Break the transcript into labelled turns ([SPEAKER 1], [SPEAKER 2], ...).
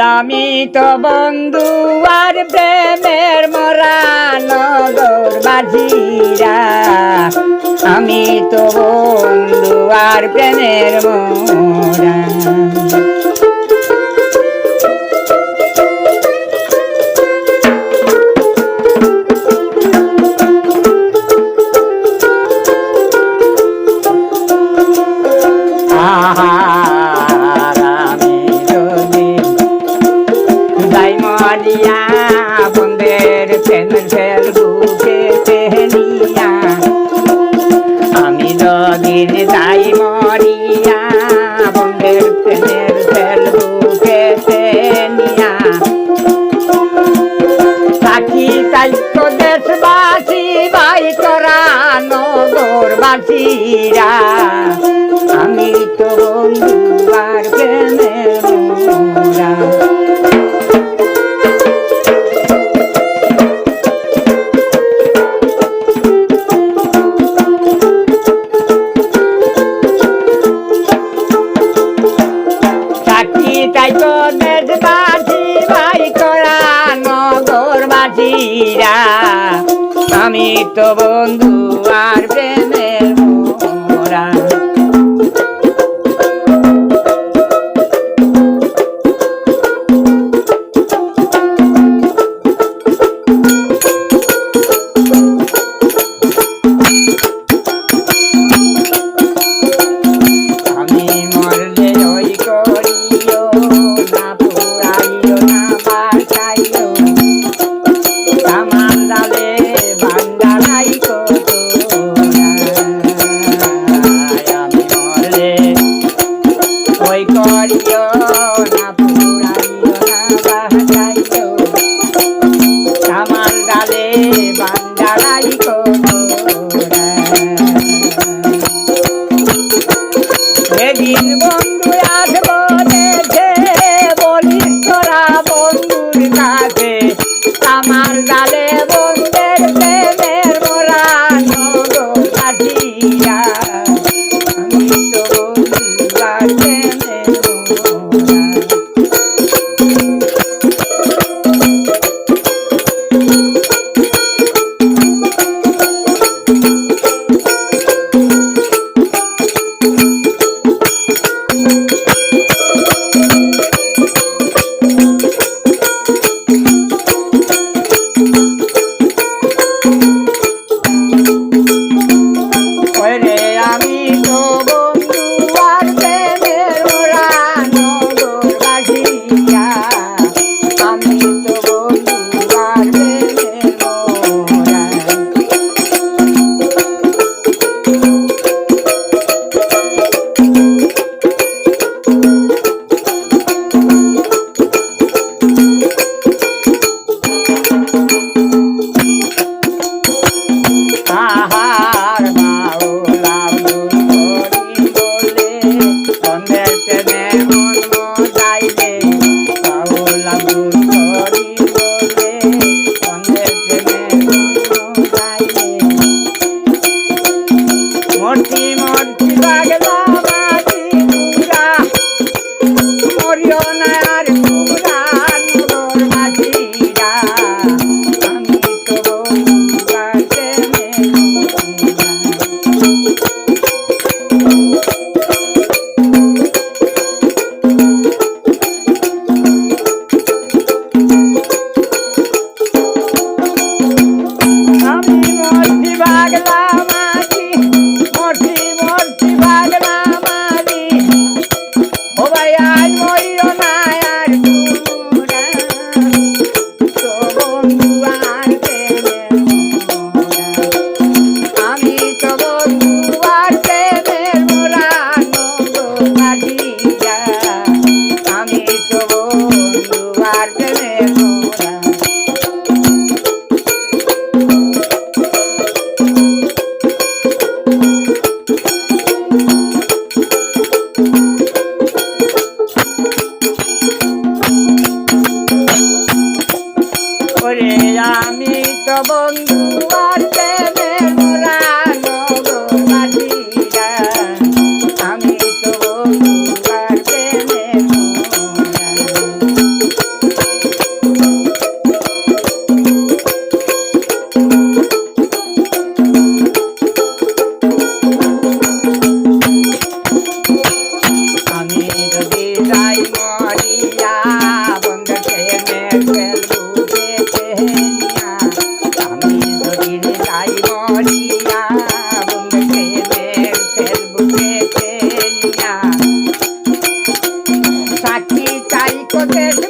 [SPEAKER 1] আমি তো বন্ধু আর প্রেমের মরা নগর বাজিরা। আমি তো বন্ধু আর প্রেমের মরা। ha দিয়া বন্ধের ফেনের ফেল বুকে ফেলিয়া আমি যদি তাই মরিয়া বন্ধের ফেনের ফেল বুকে ফেলিয়া থাকি তাই তো দেশবাসী, বাই তোরা আমি তো আমি তো বন্ধু আর Bye. thank you. বন্ধু Okay.